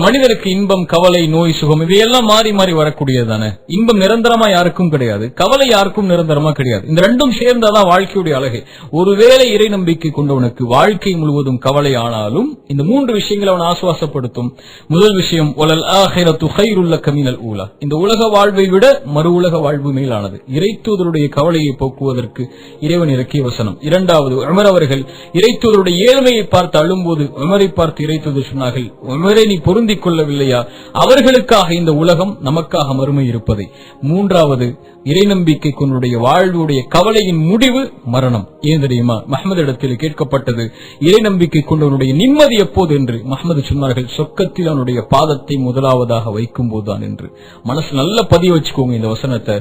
மனிதனுக்கு இன்பம் கவலை நோய் சுகம் இவையெல்லாம் மாறி மாறி வரக்கூடியது தானே? இன்பம் நிரந்தரமா யாருக்கும் கிடையாது. கவலை யாருக்கும் நிரந்தரமா கிடையாது. இந்த ரெண்டும் சேர்ந்தாதான் வாழ்க்கையுடைய அழகு. ஒருவேளை இறை நம்பிக்கை கொண்டவனுக்கு வாழ்க்கை முழுவதும் கவலை ஆனாலும் இந்த மூன்று விஷயங்களை அவன் ஆசுவாசப்படுத்தும். முதல் விஷயம் ஒலல் ஆஹிரத்து ஹைருல்ல கமினல் ஊலா. இந்த உலக வாழ்வை விட மறு உலக வாழ்வு மேலானது. இறைத்தூதருடைய கவலையை போக்குவதற்கு இறைவன் இறக்கிய வசனம். இரண்டாவது உமர் அவர்கள் இறைத்தூதருடைய ஏழ்மையை பார்த்து அழும்போது உமரை பார்த்து இறைத்தூதர் சொன்னார்கள் உமரை நீ பொருந்த பொருந்திக் கொள்ளவில்லையா அவர்களுக்காக இந்த உலகம் நமக்காக மறுமை இருப்பதை மூன்றாவது இறை நம்பிக்கை கொண்டுடைய வாழ்வுடைய கவலையின் முடிவு மரணம். ஏன் தெரியுமா? மஹமது இடத்தில் கேட்கப்பட்டது இறை நம்பிக்கை கொண்டவனுடைய நிம்மதி எப்போது என்று? மஹமது சொன்னார்கள் சொக்கத்தில் அவனுடைய பாதத்தை முதலாவதாக வைக்கும் போதுதான் என்று. மனசு நல்ல பதிய வச்சுக்கோங்க இந்த வசனத்தை.